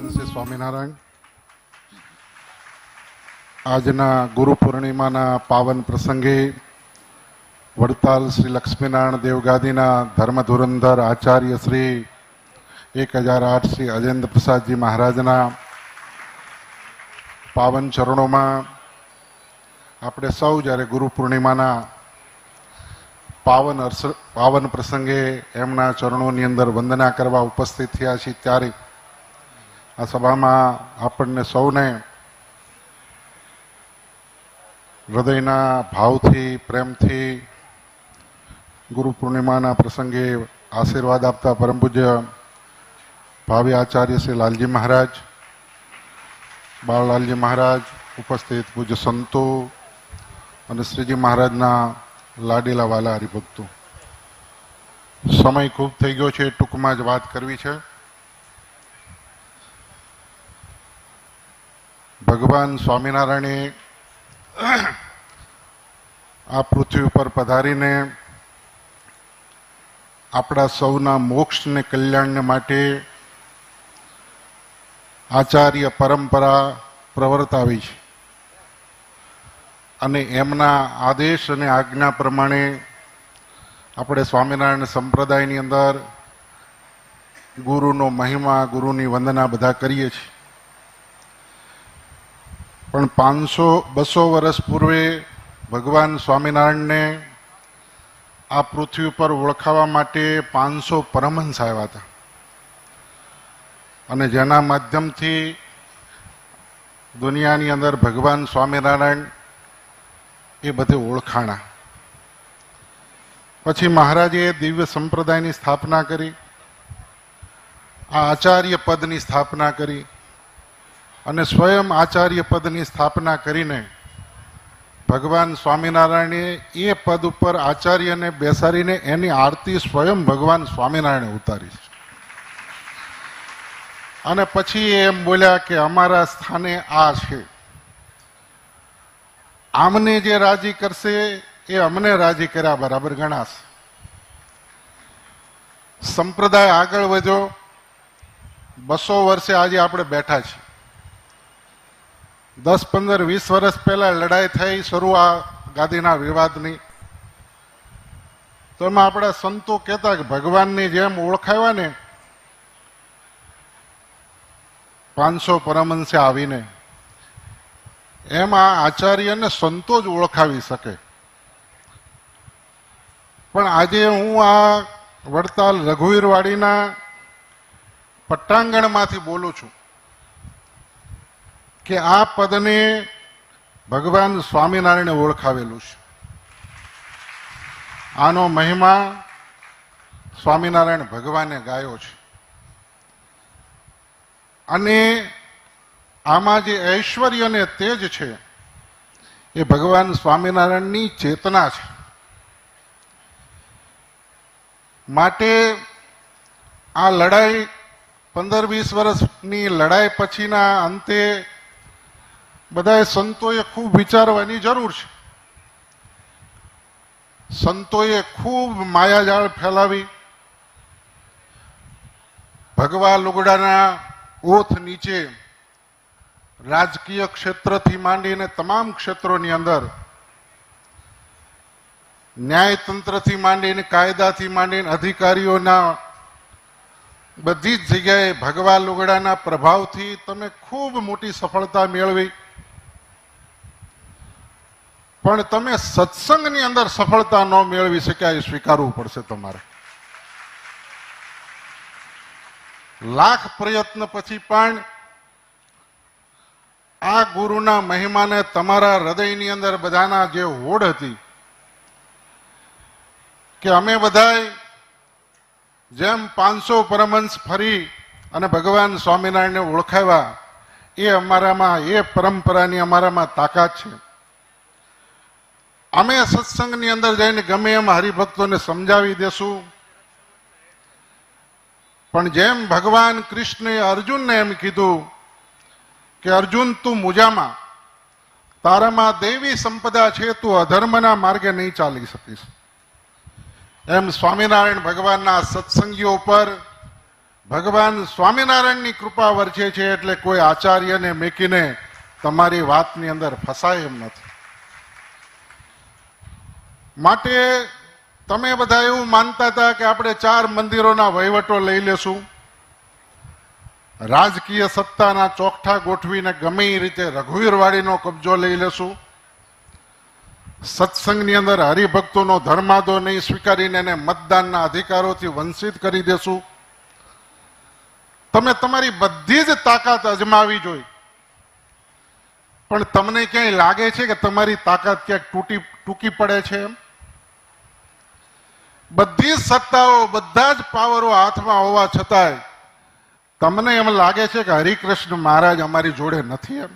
ભગવાન શ્રી સ્વામિનારાયણ. આજના ગુરુ પૂર્ણિમાના પાવન પ્રસંગે વડતાલ શ્રી લક્ષ્મીનારાયણ દેવગાદીના ધર્મ ધુરંધર આચાર્ય શ્રી એક હજાર આઠ શ્રી અજેન્દ્ર પ્રસાદજી મહારાજના પાવન ચરણોમાં આપણે સૌ જ્યારે ગુરુ પૂર્ણિમાના પાવન અર્ષ પાવન પ્રસંગે એમના ચરણોની અંદર વંદના કરવા ઉપસ્થિત થયા છીએ ત્યારે આ સભામાં આપણને સૌને હૃદયના ભાવથી, પ્રેમથી, ગુરુ પૂર્ણિમાના પ્રસંગે આશીર્વાદ આપતા પરમ પૂજ્ય ભાવિ આચાર્ય શ્રી લાલજી મહારાજ બાળલાલજી મહારાજ, ઉપસ્થિત પૂજ્ય સંતો અને શ્રીજી મહારાજના લાડીલા વાલા હરિભક્તો. સમય ખૂબ થઈ ગયો છે, ટૂંકમાં જ વાત કરવી છે. ભગવાન સ્વામિનારાયણે આ પૃથ્વી ઉપર પધારીને આપણા સૌના મોક્ષ ને કલ્યાણને માટે આચાર્ય પરંપરા પ્રવર્તાવી છે. અને એમના આદેશ અને આજ્ઞા પ્રમાણે આપણે સ્વામિનારાયણ સંપ્રદાયની અંદર ગુરુનો મહિમા, ગુરુની વંદના બધા કરીએ છીએ. પણ પાંચસો, બસો વર્ષ પૂર્વે ભગવાન સ્વામિનારાયણને આ પૃથ્વી ઉપર ઓળખાવા માટે પાંચસો પરમહંસ આવ્યા હતા. અને જેના માધ્યમથી દુનિયાની અંદર ભગવાન સ્વામિનારાયણ એ બધે ઓળખાણા. પછી મહારાજે દિવ્ય સંપ્રદાયની સ્થાપના કરી. આ આચાર્ય પદની સ્થાપના કરી. અને સ્વયં આચાર્ય પદની સ્થાપના કરીને ભગવાન સ્વામિનારાયણે એ પદ ઉપર આચાર્યને બેસાડીને એની આરતી સ્વયં ભગવાન સ્વામિનારાયણે ઉતારી છે. અને પછી એમ બોલ્યા કે અમારા સ્થાને આ છે. આમને જે રાજી કરશે એ અમને રાજી કર્યા બરાબર ગણાશે. સંપ્રદાય આગળ વધ્યો. બસો વર્ષે આજે આપણે બેઠા છીએ. દસ પંદર વીસ વર્ષ પહેલા લડાઈ થઈ શરૂ આ ગાદીના વિવાદની. તો એમાં આપણા સંતો કહેતા કે ભગવાનની જેમ ઓળખાવ્યા ને, પાંચસો પરમહંસે આવીને એમાં આચાર્યને સંતો જ ઓળખાવી શકે. પણ આજે હું આ વડતાલ રઘુવીરવાડીના પટ્ટાંગણમાંથી બોલું છું. કે આ પદને ભગવાન સ્વામિનારાયણે ઓળખાવેલું છે. આનો મહિમા સ્વામિનારાયણ ભગવાને ગાયો છે. અને આમાં જે ઐશ્વર્ય અને તેજ છે, એ ભગવાન સ્વામિનારાયણની ચેતના છે. માટે આ લડાઈ પંદર વીસ વર્ષની લડાઈ પછીના અંતે બધાએ સંતોએ ખૂબ વિચારવાની જરૂર છે. સંતોએ ખૂબ માયાજાળ ફેલાવી. ભગવા લુગડાના ઓથ નીચે રાજકીય ક્ષેત્રથી માંડીને તમામ ક્ષેત્રોની અંદર ન્યાયતંત્રથી માંડીને કાયદાથી માંડીને અધિકારીઓના બધી જ જગ્યાએ ભગવા લુગડાના પ્રભાવથી તમે ખૂબ મોટી સફળતા મેળવી. પણ તમે સત્સંગની અંદર સફળતા ન મેળવી શક્યા એ સ્વીકારવું પડશે તમારે. લાખ પ્રયત્ન પછી પણ આ ગુરુના મહિમાને તમારા હૃદયની અંદર બધાના જે હોડ હતી, કે અમે બધાય જેમ પાંચસો પરમહંસ ફરી અને ભગવાન સ્વામિનારાયણને ઓળખાવ્યા, એ અમારામાં, એ પરંપરાની અમારામાં તાકાત છે. અમે સત્સંગની અંદર જઈને ગમે એમ હરિભક્તોને સમજાવી દેશું. પણ જેમ ભગવાન કૃષ્ણે અર્જુનને એમ કીધું કે અર્જુન તું મુજામાં, તારામાં દેવી સંપદા છે, તું અધર્મના માર્ગે નહીં ચાલી શકીશ. એમ સ્વામિનારાયણ ભગવાનના સત્સંગીઓ પર ભગવાન સ્વામિનારાયણની કૃપા વરસે છે, એટલે કોઈ આચાર્યને મેકીને તમારી વાતની અંદર ફસાય એમ નથી. માટે તમે બધા એવું માનતા હતા કે આપણે ચાર મંદિરોના વહીવટો લઈ લેશું. રાજકીય સત્તાના ચોકઠા ગોઠવીને ગમે એ રીતે રઘુવીરવાડીનો કબજો લઈ લેશું. સત્સંગની અંદર હરિભક્તોનો ધર્માદો નહીં સ્વીકારીને એને મતદાનના અધિકારોથી વંચિત કરી દેશું. તમે તમારી બધી જ તાકાત અજમાવી જોઈ. પણ તમને ક્યાંય લાગે છે કે તમારી તાકાત ક્યાંક તૂટી ટૂંકી પડે છે એમ? બધી સત્તાઓ, બધા જ પાવરો હાથમાં હોવા છતાંય તમને એમ લાગે છે કે હરિકૃષ્ણ મહારાજ અમારી જોડે નથી એમ?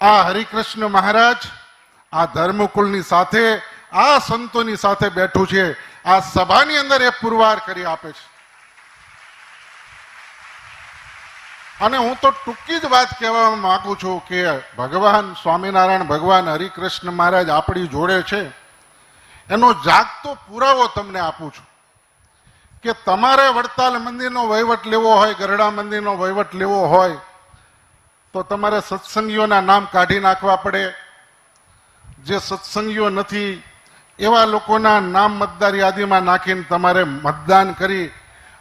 આ હરિકૃષ્ણ મહારાજ આ ધર્મકુળની સાથે, આ સંતોની સાથે બેઠું છે, આ સભાની અંદર એ પુરવાર કરી આપે છે. અને હું તો ટૂંકી જ વાત કહેવા માંગુ છું કે ભગવાન સ્વામિનારાયણ, ભગવાન હરિકૃષ્ણ મહારાજ આપણી જોડે છે. એનો જાગતો પુરાવો તમને આપું છું. કે તમારે વડતાલ મંદિરનો વહીવટ લેવો હોય, ગરડા મંદિરનો વહીવટ લેવો હોય, તો તમારે સત્સંગીઓના નામ કાઢી નાખવા પડે. જે સત્સંગીઓ નથી, એવા લોકોના નામ મતદાર યાદીમાં નાખીને તમારે મતદાન કરી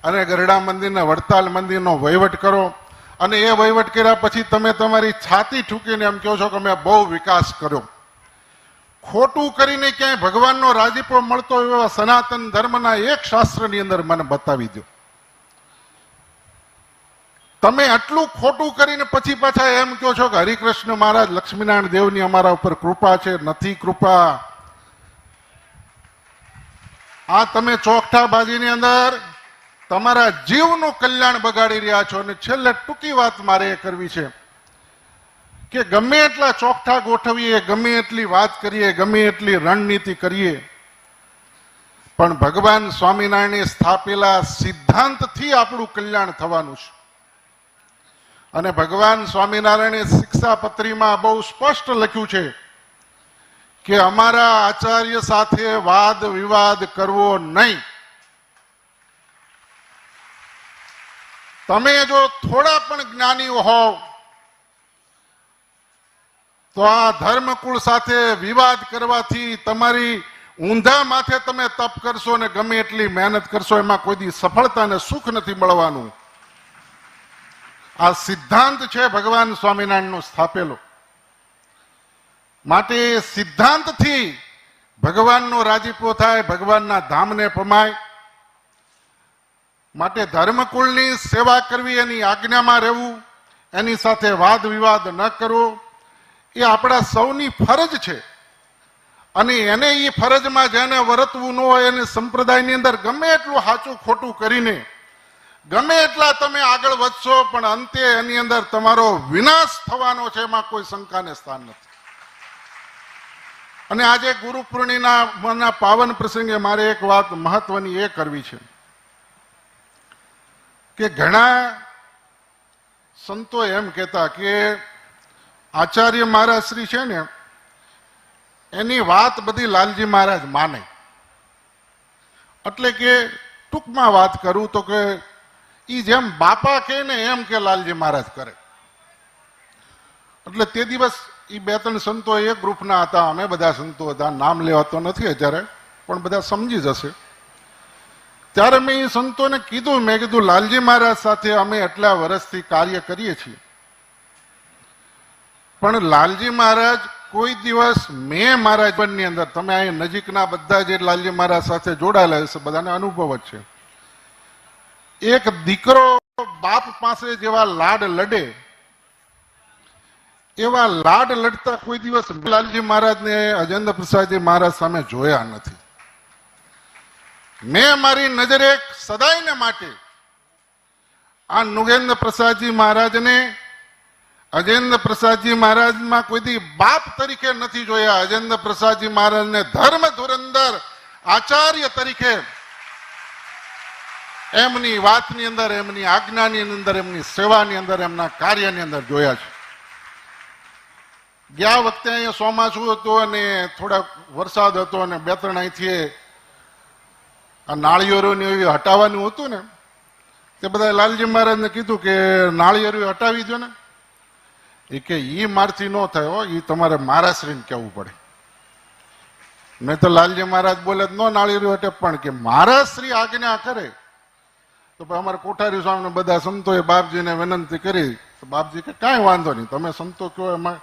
અને ગરડા મંદિરને વડતાલ મંદિરનો વહીવટ કરો. અને એ વહીવટ કર્યા પછી તમે તમારી છાતી ઠૂકીને એમ કહો છો કે મેં બહુ વિકાસ કર્યો. ખોટું કરીને ક્યાંય ભગવાનનો રાજીપો મળતો એવા સનાતન ધર્મના એક શાસ્ત્રની અંદર મને બતાવી દો તમે આટલું ખોટું કરીને પછી પાછા એમ કહો છો કે હરિકૃષ્ણ મહારાજ, લક્ષ્મીનારાયણ દેવની અમારા ઉપર કૃપા છે, નથી કૃપા. આ તમે ચોકઠાબાજીની અંદર તમારા જીવનું કલ્યાણ બગાડી રહ્યા છો અને છેલ્લે ટૂંકી વાત મારે એ કરવી છે. કે ગમે એટલા ચોકઠા ગોઠવીએ, ગમે એટલી વાત કરીએ, ગમે એટલી રણનીતિ કરીએ. પણ ભગવાન સ્વામિનારાયણે સ્થાપેલા સિદ્ધાંતથી આપણું કલ્યાણ થવાનું છે. અને ભગવાન સ્વામિનારાયણે શિક્ષાપત્રીમાં બહુ સ્પષ્ટ લખ્યું છે કે અમારા આચાર્ય સાથે વાદ વિવાદ કરવો નહીં. તમે જો થોડા પણ જ્ઞાની હોવ તો આ ધર્મકુળ સાથે વિવાદ કરવાથી તમારી ઊંધા માથે તમે તપ કરશો ને ગમે એટલી મહેનત કરશો, એમાં કોઈ દી સફળતા ને સુખ નથી મળવાનું. આ સિદ્ધાંત છે ભગવાન સ્વામિનારાયણનો સ્થાપેલો. માટે સિદ્ધાંતથી ભગવાનનો રાજીપો થાય, ભગવાનના ધામને પમાય. માટે ધર્મકુળની સેવા કરવી, એની આજ્ઞામાં રહેવું, એની સાથે વાદ વિવાદ ન કરવો એ આપણા સૌની ફરજ છે. અને એને એ ફરજમાં જેને વર્તવું ન હોય એને સંપ્રદાયની અંદર ગમે એટલું સાચું ખોટું કરીને, ગમે એટલા તમે આગળ વધશો, પણ અંતે એની અંદર તમારો વિનાશ થવાનો છે એમાં કોઈ શંકાને સ્થાન નથી. અને આજે ગુરુ પૂર્ણિમાના પાવન પ્રસંગે મારે એક વાત મહત્વની એ કરવી છે કે ઘણા સંતો એમ કહેતા કે આચાર્ય મહારાજ શ્રી છે ને, એની વાત બધી લાલજી મહારાજ માને. એટલે કે ટૂંકમાં વાત કરું તો કે એ જેમ બાપા કહે ને એમ કે લાલજી મહારાજ કરે. એટલે તે દિવસ એ બે ત્રણ સંતો એ ગ્રુપના હતા, અમે બધા સંતો હતા. નામ લેવાતો નથી અત્યારે, પણ બધા સમજી જશે. ત્યારે મેં એ સંતોને કીધું, મેં કીધું, લાલજી મહારાજ સાથે અમે એટલા વર્ષથી કાર્ય કરીએ છીએ. પણ લાલજી મહારાજ, કોઈ દિવસ મેં મારા જીવનની અંદર, તમે અહીં નજીકના બધા જે લાલજી મહારાજ સાથે જોડાયેલા છે બધાને અનુભવ જ છે. એક દીકરો બાપ પાસે જેવા લાડ લડે, એવા લાડ લડતા કોઈ દિવસ લાલજી મહારાજને અજેન્દ્ર પ્રસાદજી મહારાજ સામે જોયા નથી. મેં મારી નજરે સદાયને માટે આ નુગેન્દ્ર પ્રસાદજી મહારાજને અજેન્દ્ર પ્રસાદજી મહારાજમાં કોઈથી બાપ તરીકે નથી જોયા. અજેન્દ્ર પ્રસાદજી મહારાજને ધર્મ ધુરંદર આચાર્ય તરીકે એમની વાતની અંદર, એમની આજ્ઞાની અંદર, એમની સેવાની અંદર, એમના કાર્યની અંદર જોયા છે. ગયા વખતે અહીંયા ચોમાસું હતું અને થોડાક વરસાદ હતો અને બે ત્રણ અહીંથી આ નાળિયેરોને એવી હટાવવાનું હતું ને, તે બધા લાલજી મહારાજને કીધું કે નાળિયેરું હટાવી દો ને એ કે ઈ મારથી ન થયો એ તમારે મારાશ્રીને કહેવું પડે? મેં તો લાલજી મહારાજ બોલે ન નાળી રહ્યો હતો પણ કે મારાશ્રી આજ્ઞા કરે. તો પછી અમારા કોઠારી સ્વામીને બધા સંતોએ બાપજીને વિનંતી કરી. તો બાપજી કે કાંઈ વાંધો નહીં, તમે સંતો કહો એમાં?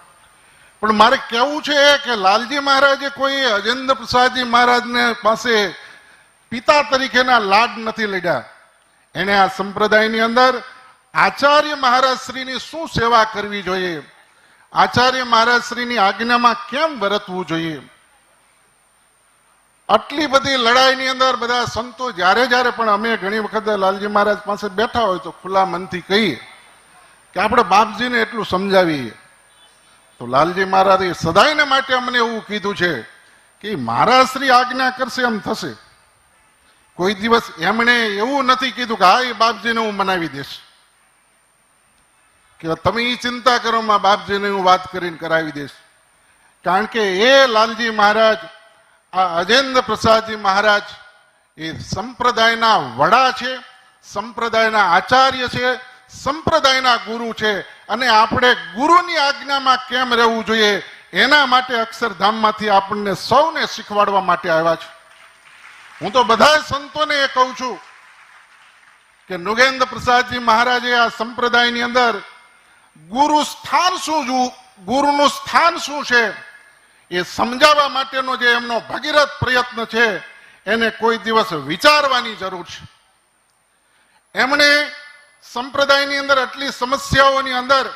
પણ મારે કેવું છે કે લાલજી મહારાજે કોઈ અજેન્દ્ર પ્રસાદજી મહારાજને પાસે પિતા તરીકેના લાડ નથી લડ્યા એને આ સંપ્રદાયની અંદર આચાર્ય મહારાજ શ્રીની શું સેવા કરવી જોઈએ? આચાર્ય મહારાજ શ્રીની આજ્ઞામાં કેમ વર્તવું જોઈએ? આટલી બધી લડાઈની અંદર બધા સંતો જ્યારે જ્યારે પણ અમે ઘણી વખત લાલજી મહારાજ પાસે બેઠા હોય તો ખુલ્લા મનથી કહીએ કે આપણે બાપજીને એટલું સમજાવીએ. તો લાલજી મહારાજે સદાયને માટે અમને એવું કીધું છે કે મારા શ્રી આજ્ઞા કરશે એમ થશે. કોઈ દિવસ એમણે એવું નથી કીધું કે, હા, એ બાપજીને હું મનાવી દઈશ. કે તમે એ ચિંતા કરો, માં બાપજીને હું વાત કરીને કરાવી દઈશ. કારણ કે એ લાલજી મહારાજ, આ અજેન્દ્ર પ્રસાદજી મહારાજ, એ સંપ્રદાયના વડા છે, સંપ્રદાયના આચાર્ય છે, સંપ્રદાયના ગુરુ છે, અને આપણે ગુરુની આજ્ઞામાં કેમ રહેવું જોઈએ, એના માટે અક્ષરધામમાંથી આપણને સૌને શીખવાડવા માટે આવ્યા છે. હું તો બધા સંતોને એ કહું છું કે નુગેન્દ્ર પ્રસાદજી મહારાજે આ સંપ્રદાયની અંદર ગુરુ સ્થાન શું ગુરુનું સ્થાન શું છે, એ સમજાવવા માટેનો જે એમનો ભગીરથ પ્રયત્ન છે, એને કોઈ દિવસ વિચારવાની જરૂર છે. એમણે સંપ્રદાયની અંદર આટલી સમસ્યાઓની અંદર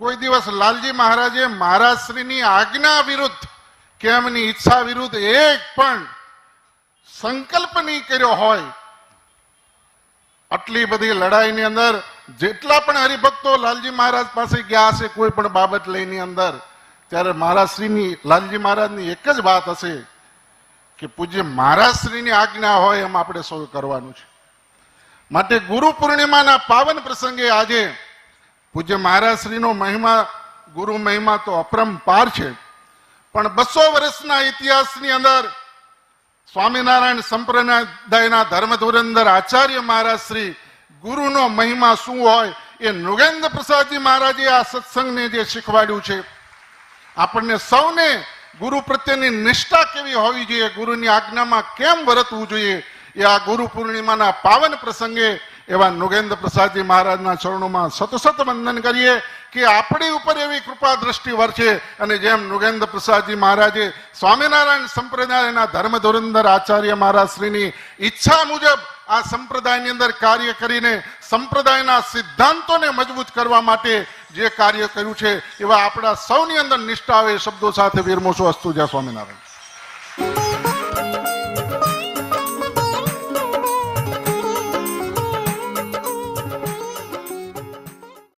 કોઈ દિવસ લાલજી મહારાજે મહારાજશ્રીની આજ્ઞા વિરુદ્ધ કે એમની ઈચ્છા વિરુદ્ધ એક પણ સંકલ્પ નહીં કર્યો હોય, આટલી બધી લડાઈની અંદર જેટલા પણ હરિભક્તો લાલજી મહારાજ પાસે ગયા હશે, કોઈ પણ બાબત લઈને અંદર, ત્યારે મહારાજશ્રીની લાલજી મહારાજની એક જ વાત હશે કે પૂજ્ય મહારાજશ્રીની આજ્ઞા હોય એમ આપણે સૌ કરવાનું છે. માટે ગુરુ પૂર્ણિમાના પાવન પ્રસંગે આજે પૂજ્ય મહારાજશ્રીનો મહિમા, ગુરુ મહિમા તો અપરંપાર છે. પણ બસો વર્ષના ઇતિહાસની અંદર સ્વામિનારાયણ સંપ્રદાયના ધર્મ ધુરંધર આચાર્ય મહારાજ શ્રી ગુરુનો મહિમા શું હોય એ નૃગેન્દ્ર પ્રસાદજી મહારાજે આ સત્સંગને જે શીખવાડ્યું છે. આપણને સૌને ગુરુ પ્રત્યેની નિષ્ઠા કેવી હોવી જોઈએ, ગુરુની આજ્ઞામાં કેમ વર્તવું જોઈએ એ આ ગુરુ પૂર્ણિમાના પાવન પ્રસંગે એવા નૃગેન્દ્ર પ્રસાદજી મહારાજના ચરણોમાં સતસત વંદન કરીએ કે આપણી ઉપર એવી કૃપા દ્રષ્ટિ વરસે અને જેમ નૃગેન્દ્ર પ્રસાદજી મહારાજે સ્વામિનારાયણ સંપ્રદાયના ધર્મ ધુરંધર આચાર્ય મહારાજ શ્રીની ઈચ્છા મુજબ આ સંપ્રદાયની અંદર કાર્ય કરીને સંપ્રદાયના સિદ્ધાંતોને મજબૂત કરવા માટે જે કાર્ય કર્યું છે, એવા આપણા સૌની અંદર નિષ્ઠા આવે શબ્દો સાથે વિરમોશો અસ્તુ જય સ્વામિનારાયણ.